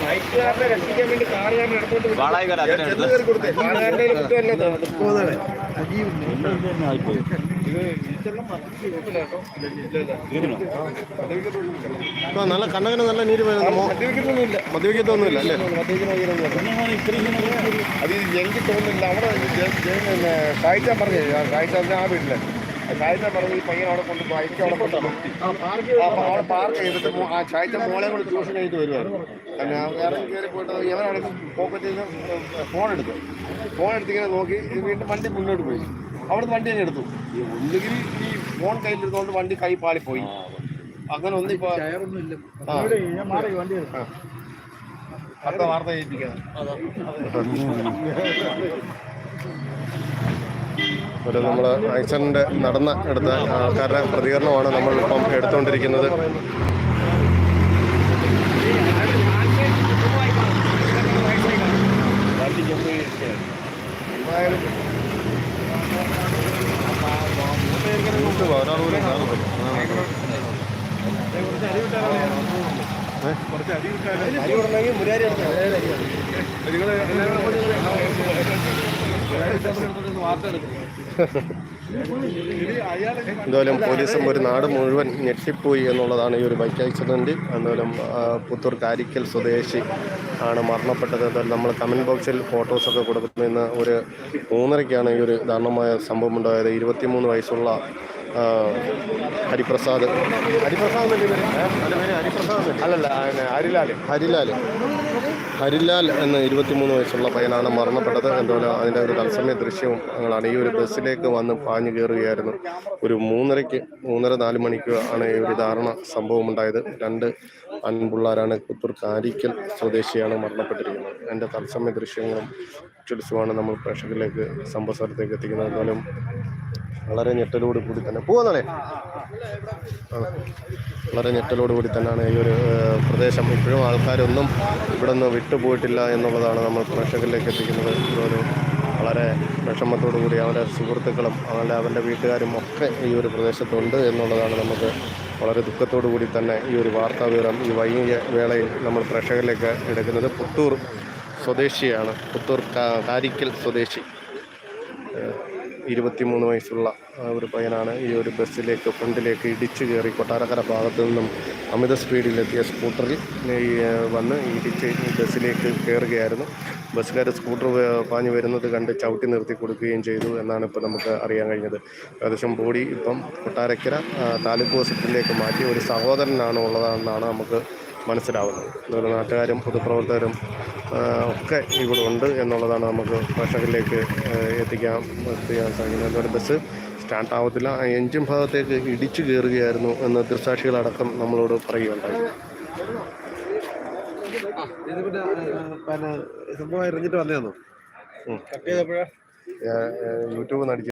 ബൈക്കുകാരനെ രക്ഷിക്കാൻ വേണ്ടി കാറുകാരനെ എടുത്തോണ്ട് പോയി. വാളായിക്കാർ അതിനടുത്ത് ചെന്ന് കയറി കൊടുത്തേ. കാറുകാരന്റെ കയ്യിൽ കുറ്റമല്ല ഇത്. പോകുന്നതാണ്. ഇത് ഇതെല്ലാം മദ്യപിക്കത്തില്ല കേട്ടോ. ഇല്ല, ഇല്ല. ആ, നല്ല കണ്ണകന് നല്ല നീര് വരുന്നു മോ- മദ്യപിക്കത്തൊന്നുമില്ല. മദ്യപിക്കത്തൊന്നുമില്ല അല്ലേ മദ്യപിക്കുന്ന. അത് എനിക്ക് തോന്നുന്നില്ല അവിടെ ജെ- ജെ- പിന്നെ കാഴ്ച പറഞ്ഞു കാഴ്ച ആ വീട്ടിൽ കാഴ്ച പറഞ്ഞ് ഈ പയ്യൻ അവിടെ കൊണ്ട് ബൈക്ക് അവിടെ കൊണ്ട് നിർത്തി ആ, അവിടെ പാർക്ക് ചെയ്തിട്ട് ആ ചായച്ച മോളെ കൂടെ ട്യൂഷൻ കഴിഞ്ഞിട്ട് വരുവായിരുന്നു. ഞാൻ വേറെ കയറി പോയിട്ട് ഇവനവിടെ പോക്കറ്റിൽ നിന്ന് ഫോൺ എടുത്തു. ഫോൺ എടുത്തിങ്ങനെ നോക്കി വീണ്ടും വണ്ടി മുന്നോട്ട് പോയി. അവിടുന്ന് വണ്ടി തന്നെ എടുത്തു. ഈ ഒന്നുകിൽ ഈ ഫോൺ കയ്യിലെടുത്തുകൊണ്ട് വണ്ടി കൈ പാളിപ്പോയി. അങ്ങനെ ഒന്നും ഇപ്പൊ ആ. ആ. അടുത്ത വാർത്ത ചെയ്യിപ്പിക്കാം ഒരു നമ്മൾ ആക്സിഡന്റ് നടന്ന എടുത്ത ആൾക്കാരുടെ പ്രതികരണമാണ് നമ്മൾ ഇപ്പം എടുത്തുകൊണ്ടിരിക്കുന്നത് ഒരാൾ പോലും എന്തായാലും പോലീസും ഒരു നാട് മുഴുവൻ ഞെട്ടിപ്പോയി എന്നുള്ളതാണ് ഈ ഒരു ബൈക്ക് ആക്സിഡന്റ് എന്തായാലും പുത്തൂർ കാരിക്കൽ സ്വദേശി ആണ് മരണപ്പെട്ടത്. എന്തായാലും നമ്മൾ കമന്റ് ബോക്സിൽ ഫോട്ടോസൊക്കെ കൊടുക്കുന്നതിന് ഒരു മൂന്നരയ്ക്കാണ് ഈ ഒരു ദാരുണമായ സംഭവം ഉണ്ടായത്. ഇരുപത്തിമൂന്ന് വയസ്സുള്ള ഹരിപ്രസാദ് ഹരിപ്രസാദ്? അല്ലല്ല ഹരിലാൽ ഹരിലാൽ ഹരിലാൽ എന്ന ഇരുപത്തിമൂന്ന് വയസ്സുള്ള പയ്യനാണ് മരണപ്പെട്ടത്. എന്തായാലും അതിന്റെ ഒരു തത്സമയ ദൃശ്യവും ഞങ്ങളാണ്. ഈ ഒരു ബസ്സിലേക്ക് വന്ന് പാഞ്ഞു കയറുകയായിരുന്നു. ഒരു മൂന്നരയ്ക്ക് മൂന്നര നാല് മണിക്ക് ആണ് ഈ ഒരു ധാരണ സംഭവം ഉണ്ടായത് രണ്ട് അൻപിള്ളാരാണ് പുത്തൂർ കാരിക്കൽ സ്വദേശിയാണ് മരണപ്പെട്ടിരിക്കുന്നത്. എന്റെ തത്സമയ ദൃശ്യങ്ങളും ചുടിച്ചുമാണ് നമ്മൾ പ്രേക്ഷകരിലേക്ക് സംഭവ സ്ഥലത്തേക്ക് എത്തിക്കുന്നത്. എന്തായാലും വളരെ ഞെട്ടലോട് കൂടി തന്നെ. പോവാന്നേ വളരെ ഞെട്ടലോട് കൂടി തന്നെയാണ് ഈ ഒരു പ്രദേശം. ഇപ്പോഴും ആൾക്കാരൊന്നും ഇവിടെ നിന്ന് വിട്ടുപോയിട്ടില്ല എന്നുള്ളതാണ് നമ്മൾ പ്രേക്ഷകരിലേക്ക് എത്തിക്കുന്നത്. ഒരു വളരെ വിഷമത്തോടു കൂടി അവന്റെ സുഹൃത്തുക്കളും അവന്റെ അവന്റെ വീട്ടുകാരും ഒക്കെ ഈ ഒരു പ്രദേശത്തുണ്ട് എന്നുള്ളതാണ് നമുക്ക് വളരെ ദുഃഖത്തോടു കൂടി തന്നെ ഈ ഒരു വാർത്താ വിവരം ഈ വൈകിയ വേളയിൽ നമ്മൾ പ്രേക്ഷകരിലേക്ക് എടുക്കുന്നത്. പുത്തൂർ സ്വദേശിയാണ്. പുത്തൂർ കാരിക്കൽ സ്വദേശി. ഇരുപത്തിമൂന്ന് വയസ്സുള്ള ഒരു പയ്യനാണ് ഈ ഒരു ബസ്സിലേക്ക് ഫ്രണ്ടിലേക്ക് ഇടിച്ചു കയറി കൊട്ടാരക്കര ഭാഗത്തു നിന്നും അമിത സ്പീഡിലെത്തിയ സ്കൂട്ടറിൽ വന്ന് ഇടിച്ച് ബസ്സിലേക്ക് കയറുകയായിരുന്നു. ബസ്സുകാർ സ്കൂട്ടർ പാഞ്ഞു വരുന്നത് കണ്ട് ചവിട്ടി നിർത്തി കൊടുക്കുകയും ചെയ്തു എന്നാണ് ഇപ്പോൾ നമുക്ക് അറിയാൻ കഴിഞ്ഞത്. ഏകദേശം ബോഡി ഇപ്പം കൊട്ടാരക്കര താലൂക്ക് ഹോസ്പിറ്റലിലേക്ക് മാറ്റി ഒരു സഹോദരനാണ് ഉള്ളതെന്നാണ് നമുക്ക് മനസ്സിലാവുന്നത്. അതുപോലെ നാട്ടുകാരും പൊതുപ്രവർത്തകരും ഒക്കെ ഇവിടെ ഉണ്ട് എന്നുള്ളതാണ് നമുക്ക് പ്രേക്ഷകരിലേക്ക് ആ, എത്തിക്കാൻ എത്തിക്കാൻ സാധിക്കുന്നത്. അതുപോലെ ബസ് സ്റ്റാർട്ട് ആവത്തില്ല. ആ എൻജിൻ ഭാഗത്തേക്ക് ഇടിച്ചു കയറുകയായിരുന്നു എന്ന് ദൃസാക്ഷികളടക്കം നമ്മളോട് പറയുകയുണ്ടായി. സംഭവം എറിഞ്ഞിട്ട് യൂട്യൂബ് നടിച്ച്